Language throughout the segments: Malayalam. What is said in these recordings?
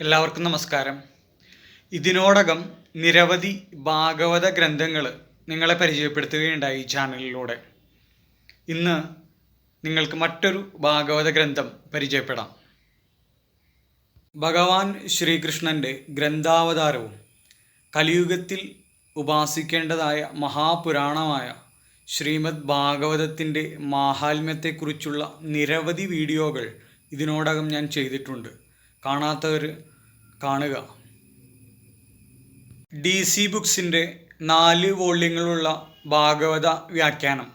എല്ലാവർക്കും നമസ്കാരം. ഇതിനോടകം നിരവധി ഭാഗവത ഗ്രന്ഥങ്ങൾ നിങ്ങളെ പരിചയപ്പെടുത്തുകയുണ്ടായി ഈ ചാനലിലൂടെ. ഇന്ന് നിങ്ങൾക്ക് മറ്റൊരു ഭാഗവത ഗ്രന്ഥം പരിചയപ്പെടാം. ഭഗവാൻ ശ്രീകൃഷ്ണന്റെ ഗ്രന്ഥാവതാരവും കലിയുഗത്തിൽ ഉപാസിക്കേണ്ടതായ മഹാപുരാണമായ ശ്രീമദ് ഭാഗവതത്തിന്റെ മാഹാത്മ്യത്തെക്കുറിച്ചുള്ള നിരവധി വീഡിയോകൾ ഇതിനോടകം ഞാൻ ചെയ്തിട്ടുണ്ട്. കാണാത്തവർ കാണുക. ഡി സി ബുക്സിന്റെ നാല് വോള്യങ്ങളുള്ള ഭാഗവത വ്യാഖ്യാനം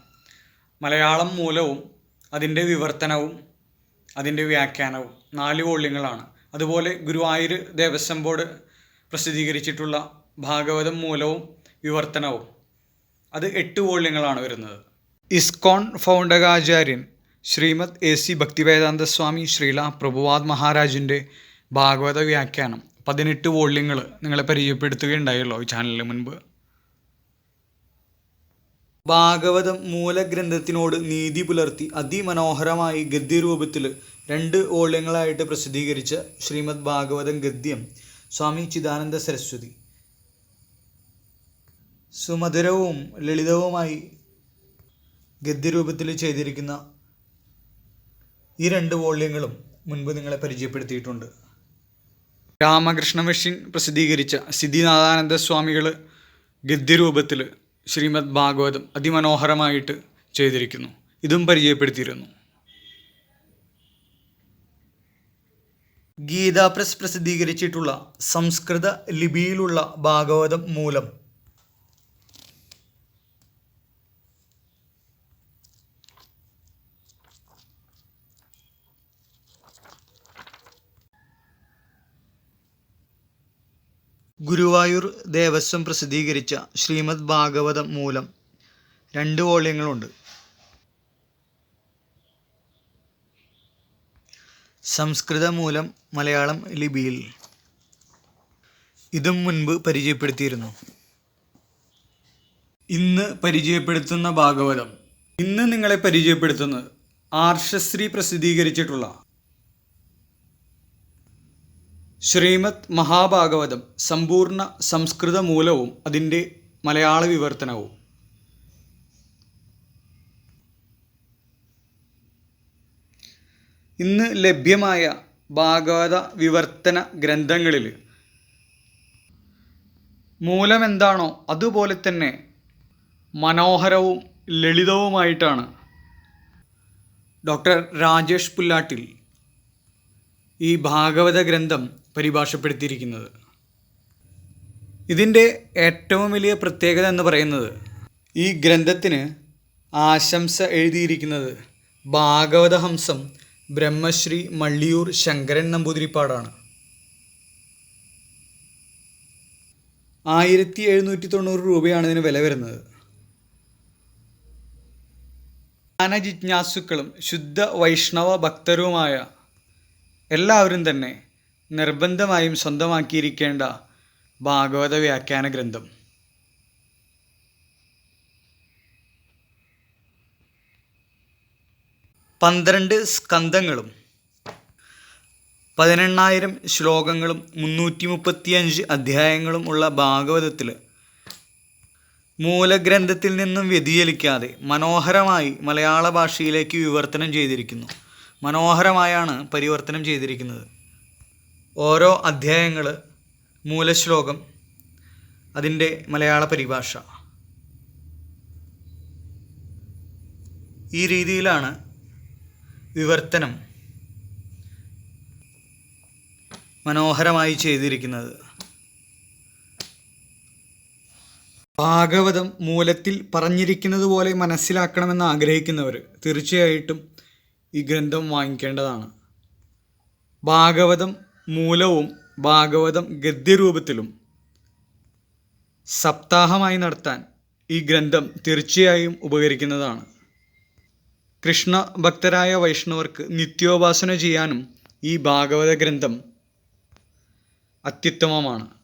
മലയാളം മൂലവും അതിന്റെ വിവർത്തനവും അതിന്റെ വ്യാഖ്യാനവും നാല് വോള്യങ്ങളാണ്. അതുപോലെ ഗുരുവായൂർ ദേവസ്വം ബോർഡ് പ്രസിദ്ധീകരിച്ചിട്ടുള്ള ഭാഗവതം മൂലവും വിവർത്തനവും. അത് എട്ട് വോള്യങ്ങളാണ് വരുന്നത്. ഇസ്കോൺ ഫൗണ്ടകാചാര്യൻ ശ്രീമദ് എ സി ഭക്തിവേദാന്ത സ്വാമി ശ്രീല പ്രഭുവാദ് മഹാരാജിന്റെ ഭാഗവത വ്യാഖ്യാനം പതിനെട്ട് വോള്യങ്ങൾ നിങ്ങളെ പരിചയപ്പെടുത്തുകയുണ്ടായല്ലോ ഈ ചാനലിന് മുൻപ്. ഭാഗവതം മൂലഗ്രന്ഥത്തിനോട് നീതി പുലർത്തി അതിമനോഹരമായി ഗദ്യരൂപത്തിൽ രണ്ട് വോള്യങ്ങളായിട്ട് പ്രസിദ്ധീകരിച്ച ശ്രീമദ് ഭാഗവതം ഗദ്യം സ്വാമി ചിദാനന്ദ സരസ്വതി. സുമധുരവും ലളിതവുമായി ഗദ്യരൂപത്തിൽ ചെയ്തിരിക്കുന്ന ഈ രണ്ട് വോള്യങ്ങളും മുൻപ് നിങ്ങളെ പരിചയപ്പെടുത്തിയിട്ടുണ്ട്. രാമകൃഷ്ണ മെഷീൻ പ്രസിദ്ധീകരിച്ച സിദ്ധിനാഥാനന്ദ സ്വാമികൾ ഗദ്യരൂപത്തിൽ ശ്രീമദ് ഭാഗവതം അതിമനോഹരമായിട്ട് ചെയ്തിരിക്കുന്നു. ഇതും പരിചയപ്പെടുത്തിയിരുന്നു. ഗീതാ പ്രസ് പ്രസിദ്ധീകരിച്ചിട്ടുള്ള സംസ്കൃത ലിപിയിലുള്ള ഭാഗവതം മൂലം ഗുരുവായൂർ ദേവസ്വം പ്രസിദ്ധീകരിച്ച ശ്രീമദ് ഭാഗവതം മൂലം രണ്ട് വോള്യങ്ങളുണ്ട്. സംസ്കൃത മൂലം മലയാളം ലിപിയിൽ. ഇതും മുൻപ് പരിചയപ്പെടുത്തിയിരുന്നു. ഇന്ന് പരിചയപ്പെടുത്തുന്ന ഭാഗവതം. ഇന്ന് നിങ്ങളെ പരിചയപ്പെടുത്തുന്നത് ആർഷശ്രീ പ്രസിദ്ധീകരിച്ചിട്ടുള്ള ശ്രീമദ് മഹാഭാഗവതം സമ്പൂർണ സംസ്കൃത മൂലവും അതിന്റെ മലയാള വിവർത്തനവും. ഇന്ന് ലഭ്യമായ ഭാഗവത വിവർത്തന ഗ്രന്ഥങ്ങളിൽ മൂലമെന്താണോ അതുപോലെ തന്നെ മനോഹരവും ലളിതവുമായിട്ടാണ്. ഡോക്ടർ രാജേഷ് പുല്ലാട്ടിൽ ഈ ഭാഗവത ഗ്രന്ഥം പരിഭാഷപ്പെടുത്തിയിരിക്കുന്നത്. ഇതിന്റെ ഏറ്റവും വലിയ പ്രത്യേകത എന്ന് പറയുന്നത് ഈ ഗ്രന്ഥത്തിന് ആശംസ എഴുതിയിരിക്കുന്നത് ഭാഗവതഹംസം ബ്രഹ്മശ്രീ മള്ളിയൂർ ശങ്കരൻ നമ്പൂതിരിപ്പാടാണ്. ആയിരത്തി എഴുന്നൂറ്റി തൊണ്ണൂറ് രൂപയാണ് ഇതിന് വില വരുന്നത്. ജ്ഞാനജിജ്ഞാസുക്കളും ശുദ്ധ വൈഷ്ണവ ഭക്തരുമായ എല്ലാവരും തന്നെ നിർബന്ധമായും സ്വന്തമാക്കിയിരിക്കേണ്ട ഭാഗവത വ്യാഖ്യാന ഗ്രന്ഥം. പന്ത്രണ്ട് സ്കന്ധങ്ങളും പതിനെണ്ണായിരം ശ്ലോകങ്ങളും മുന്നൂറ്റി മുപ്പത്തിയഞ്ച് അധ്യായങ്ങളും ഉള്ള ഭാഗവതത്തിൽ മൂലഗ്രന്ഥത്തിൽ നിന്നും വ്യതിചലിക്കാതെ മനോഹരമായി മലയാള ഭാഷയിലേക്ക് വിവർത്തനം ചെയ്തിരിക്കുന്നു. മനോഹരമായാണ് പരിവർത്തനം ചെയ്തിരിക്കുന്നത്. ഓരോ അധ്യായങ്ങൾ മൂലശ്ലോകം അതിന്റെ മലയാള പരിഭാഷ. ഈ രീതിയിലാണ് വിവർത്തനം മനോഹരമായി ചെയ്തിരിക്കുന്നത്. ഭാഗവതം മൂലത്തിൽ പറഞ്ഞിരിക്കുന്നത് പോലെ മനസ്സിലാക്കണമെന്ന് ആഗ്രഹിക്കുന്നവർ തീർച്ചയായിട്ടും ഈ ഗ്രന്ഥം വാങ്ങിക്കേണ്ടതാണ്. ഭാഗവതം മൂലവും ഭാഗവതം ഗദ്യരൂപത്തിലും സപ്താഹമായി നടത്താൻ ഈ ഗ്രന്ഥം തീർച്ചയായും ഉപകരിക്കുന്നതാണ്. കൃഷ്ണ ഭക്തരായ വൈഷ്ണവർക്ക് നിത്യോപാസന ചെയ്യാനും ഈ ഭാഗവത ഗ്രന്ഥം അത്യുത്തമമാണ്.